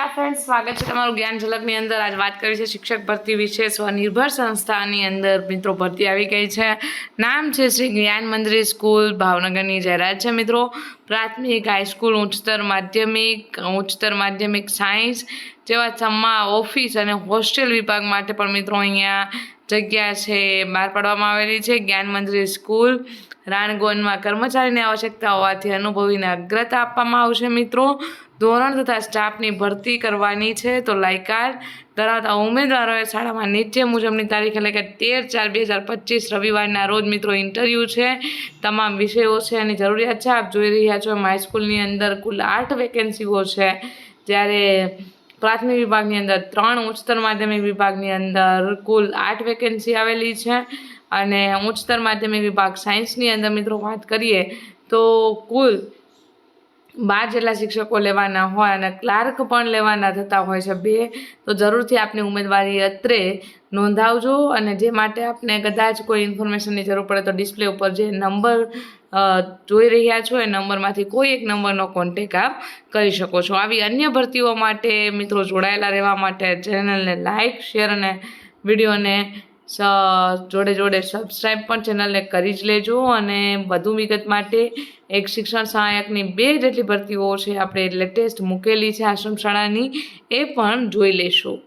નમસ્કાર ફ્રેન્ડ સ્વાગત છે તમારું જ્ઞાન ઝલકની અંદર. આજ વાત કરી છે શિક્ષક ભરતી વિશે. સ્વનિર્ભર સંસ્થાની અંદર મિત્રો ભરતી આવી ગઈ છે. નામ છે શ્રી જ્ઞાન મંદિર સ્કૂલ, ભાવનગરની જાહેરાત છે મિત્રો. પ્રાથમિક હાઈસ્કૂલ ઉચ્ચતર માધ્યમિક ઉચ્ચતર માધ્યમિક સાયન્સ જેવા સમા ઓફિસ અને હોસ્ટેલ વિભાગ માટે પણ મિત્રો અહીંયા જગ્યા છે બહાર પાડવામાં આવેલી છે, જ્ઞાન મંદિર સ્કૂલ, રાણગોનમાં કર્મચારીની આવશ્યકતા હોવાથી અનુભવીને અગ્રતા આપવામાં આવશે મિત્રો. ધોરણ તથા સ્ટાફની ભરતી કરવાની છે, તો લાયકાત ધરાવતા ઉમેદવારોએ શાળામાં નીચે મુજબની તારીખ એટલે કે તેર ચાર બે હજાર પચીસ રવિવારના રોજ મિત્રો ઇન્ટરવ્યૂ છે. તમામ વિષયો છે એની જરૂરિયાત છે. આપ જોઈ રહ્યા છો હાઈસ્કૂલની અંદર કુલ આઠ વેકેન્સીઓ છે. જ્યારે પ્રાથમિક વિભાગની અંદર ત્રણ ઉચ્ચતર માધ્યમિક વિભાગની અંદર કુલ આઠ વેકેન્સી આવેલી છે અને ઉચ્ચતર માધ્યમિક વિભાગ સાયન્સની અંદર મિત્રો વાત કરીએ તો કુલ બાર જેટલા શિક્ષકો લેવાના હોય અને ક્લાર્ક પણ લેવાના થતા હોય છે બે, તો જરૂરથી આપની ઉમેદવારી અત્રે નોંધાવજો અને જે માટે આપને કદાચ કોઈ ઇન્ફોર્મેશનની જરૂર પડે તો ડિસ્પ્લે ઉપર જે નંબર જોઈ રહ્યા છો એ નંબરમાંથી કોઈ એક નંબરનો કોન્ટેક આપ કરી શકો છો. આવી અન્ય ભરતીઓ માટે મિત્રો જોડાયેલા રહેવા માટે ચેનલને લાઇક શેર અને વિડીયોને જોડે જોડે સબસ્ક્રાઈબ પણ ચેનલને કરી જ લેજો અને વધુ વિગત માટે એક શિક્ષણ સહાયકની બે જેટલી ભરતીઓ છે, આપણે લેટેસ્ટ મૂકેલી છે આશ્રમ શાળાની, એ પણ જોઈ લેશું.